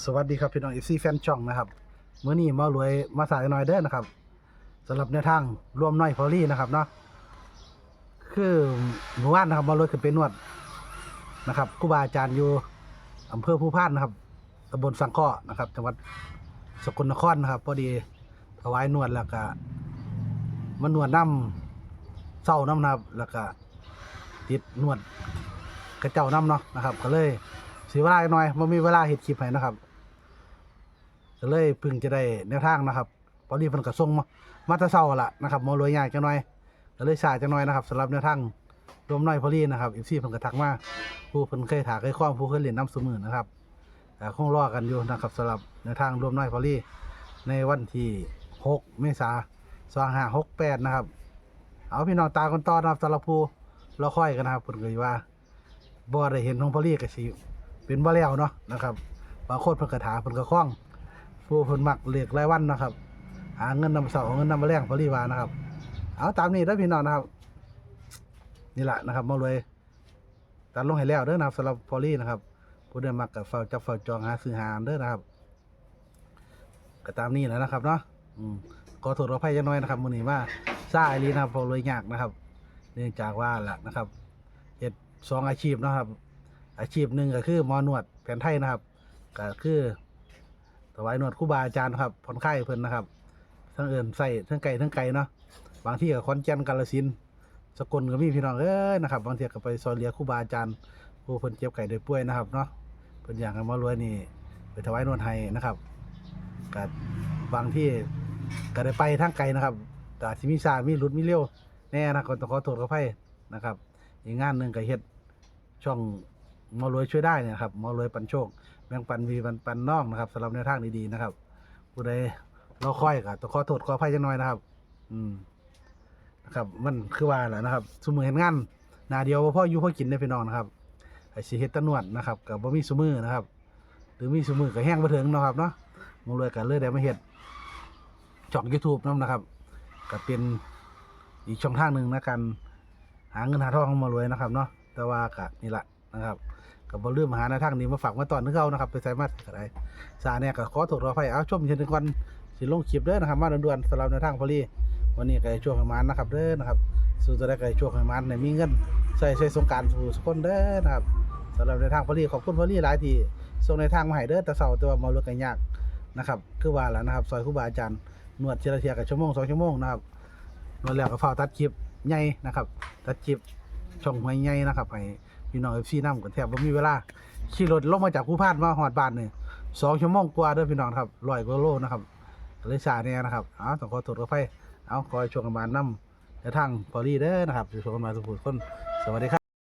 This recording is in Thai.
สวัสดีครับพี่น้องเอฟซีแฟนช่องนะครับเมื่อนี้มารวยมาสายหน่อยเด้อนะครับสำหรับแนวทางรวมน้อยพอลี่นะครับเนาะคือเมื่อวานนะครับมารวยขึ้นไปนวดนะครับครูบาอาจารย์อยู่อำเภอภูพานนะครับตำบลสังข้อนะครับ จังหวัดสกลนครนะครับ พอดีถวายนวดแล้วก็มานวดน้ำเศร้าน้ำนะครับแล้วก็ติดนวดกระเจ้าน้ำเนาะนะครับ ก็เลย สียเวลาหน่อยมันมีเวลาเห็ดคลิปให้นะครับก็เลยพึ่งจะได้แนวทางนะครับพอดีเพิ่นก็ส่งมามาตะเช้าละนะครับมารวยง่ายจังหน่อยก็เลยสายจังหน่อยนะครับสำหรับแนวทางรวมหน้อยพอดีนะครับอีซี่เพิ่นก็ทักมาผู้เพิ่นเคยถากเคยคว้างผู้เคยเรียนน้ำสมือนะครับแต่คงรอกันอยู่นะครับสำหรับแนวทางรวมหน้อยพอดีในวันที่ 6 เมษายน2568นะครับ เอาพี่น้องตาคนต่อนะครับสำหรับผู้รอคอยกันนะครับเพิ่นก็ว่าบ่ได้เห็นของพอลี่ก็สิ เป็นบ่แล้วเนาะนะครับบางคนเพิ่นก็ถาเพิ่นก็คล้องผู้เพิ่นมักเลขรายวันนะครับ หาเงินนำเสาเงินนำมาแลงพอลีวานะครับ เอาตามนี้เด้พี่น้องนะครับ นี่แหละนะครับมารวยตัดลงให้แล้วเด้อนะครับสำหรับพอลี่นะครับผู้ใดมักกับเฝ้าจับเฝ้าจองหาซื้อหาเด้อนะครับก็ตามนี้แล้วนะครับเนาะอืมขอโทษขออภัยจักหน่อยนะครับมื้อนี้มาซ่าอีหลีนะครับพอเลยยากนะครับ เนื่องจากว่าล่ะนะครับเฮ็ดสองอาชีพนะครับ อาชีพหนึ่งก็คือหมอนวดแผนไทยนะครับก็คือถวายนวดครูบาอาจารย์ครับผ่อนคลายเพิ่นนะครับทั้งเอินใส่ทั้งไก่ทั้งไก่เนาะบางที่ก็ขอนแก่นกาฬสินสกลก็มีพี่น้องเอ้ยนะครับบางทีก็ไปซอยเลียครูบาอาจารย์ผู้เพิ่นเจ็บไก่โดยป่วยนะครับเนาะเพิ่นอยากให้มารวยนี่ไปถวายนวดให้นะครับก็บางที่ก็ได้ไปทางไกลนะครับแต่อาจสิมีซามีหลุดมีเลี้ยวแน่นะก็ต้องขอโทษขออภัยนะครับ อีกงานหนึ่งก็เฮ็ดช่อง หมอรวยช่วยได้เนี่ยครับหมอรวยปันโชค แบ่งปันวีปันปันน้องนะครับสำหรับแนวทางดีๆนะครับผู้ใดรอค่อยก็ต้องขอโทษขออภัยจังหน่อยนะครับ อืมนะครับ มันคือว่าแหละนะครับสมือเห็นงานหนาเดียวพ่ออยู่พ่อกินได้พี่น้องนะครับไอ้สิเฮ็ดตะนวดนะครับกับบ่มีสมือนะครับ หรือมีสมือก็แห้งบ่ถึงนะครับเนาะมอรวยก็เลยได้มาเฮ็ดช่อง YouTube นํนะครับก็เป็นอีกช่องทางหนึ่งนะการหาเงินหาทองมารวยนะครับเนาะแต่ว่ากะนี่แหละนะครับ กับ่ลืมหาในทางนี้มาฝากมาตอนนึงเขานะครับ ไปใส่มาก็ได้สาเนี่ยก็ขอโทษขออภัยเอาชมเช่นกันสิลงคลิปเด้อนะครับ มาด่วนๆสำหรับในทางพอลีวันนี้ก็ช่วงให้มันนะครับเด้อนะครับสู่จะได้ก็ช่วงให้มันในมีเงินใส่ใส่สงการสู่สกคนเด้อนะครับสำหรับในทางพอลีขอบคุณพอลีหลายที่ส่งในทางมาให้เด้อแต่เสาร์แต่ว่ามารวยกันยากนะครับคือว่าแล้วนะครับซอยครูบาอาจารย์นวดเจรเทียกับชั่วโมงสองชั่วโมงนะครับนวดแล้วก็เฝ้าตัดคลิปใหญ่นะครับ ตัดคลิปช่องหวยใหญ่นะครับให้ พี่น้องเอฟซีนำกันแทบบ่มีเวลาขี่รถลงมาจากภูพานมาหอดบ้านนี่สองชั่วโมงกว่าเด้อพี่น้องครับลอยกว่าโลนะครับเลยสาเนี่ยนะครับเอาต้องขอตรวจขอไฟเอาคอยช่วงกันมานำแต่ทางพอลีเด้อนะครับช่วงกันมาทุกคนสวัสดีครับ